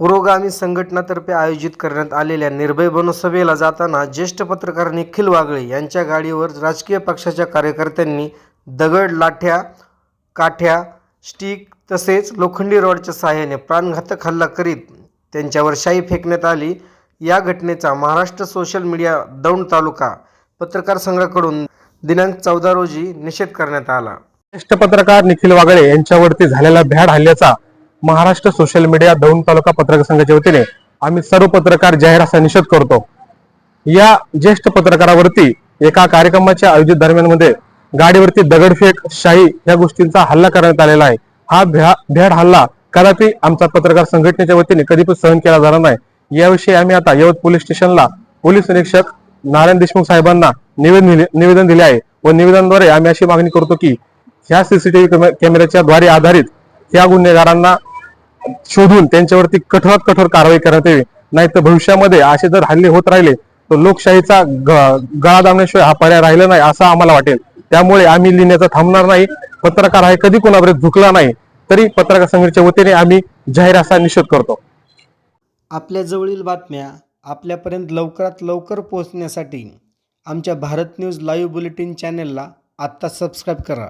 पुरोगामी संघटनातर्फे आयोजित करण्यात आलेल्या निर्भय बनसभेला जाताना ज्येष्ठ पत्रकार निखिल वागळे यांच्या गाडीवर राजकीय पक्षाच्या कार्यकर्त्यांनी दगड लाठ्या काठ्या स्टिक तसेच लोखंडी रॉडच्या सहाय्याने प्राणघातक हल्ला करीत त्यांच्यावर शाई फेकण्यात आली. या घटनेचा महाराष्ट्र सोशल मीडिया दौंड तालुका पत्रकार संघाकडून दिनांक चौदा रोजी निषेध करण्यात आला. ज्येष्ठ पत्रकार निखिल वागळे यांच्यावरती झालेला भ्याड हल्ल्याचा महाराष्ट्र सोशल मीडिया दौंड तालुका पत्रकार संघाच्या वतीने आम्ही सर्व पत्रकार जाहीर निषेध करतो. या ज्येष्ठ पत्रकारावरती एका कार्यक्रमाच्या आयोजित दरम्यानमध्ये गाडीवरती दगडफेक शाही या गोष्टींचा हल्ला करण्यात आलेला आहे. हा भ्याड हल्ला कदापि आमचा पत्रकार संघटनेच्या वतीने कधी पण सहन केला जाणार नाही. याविषयी आम्ही आता यवत पोलीस स्टेशनला पोलीस निरीक्षक नारायण देशमुख साहेबांना निवेदन निवेदन दिले आहे व निवेदनाद्वारे आम्ही अशी मागणी करतो की ह्या सीसीटीव्ही कॅमेऱ्याच्या द्वारे आधारित या गुन्हेगारांना शोधून त्यांच्यावरती कठोरात कठोर कारवाई करण्यात यावी. नाही तर भविष्यामध्ये असे जर हल्ले होत राहिले तर लोकशाहीचा गळा दाबण्याशिवाय हा पर्याय राहिला नाही असं आम्हाला वाटेल. त्यामुळे आम्ही लिहिण्याचं थांबणार नाही. पत्रकार आहे कधी कोणापर्यंत झुकला नाही तरी पत्रकार संघटनेच्या वतीने आम्ही जाहीर असा निषेध करतो. आपल्याजवळील बातम्या आपल्यापर्यंत लवकरात लवकर पोहोचण्यासाठी आमच्या भारत न्यूज लाईव्ह बुलेटिन चॅनेलला आत्ता सबस्क्राईब करा.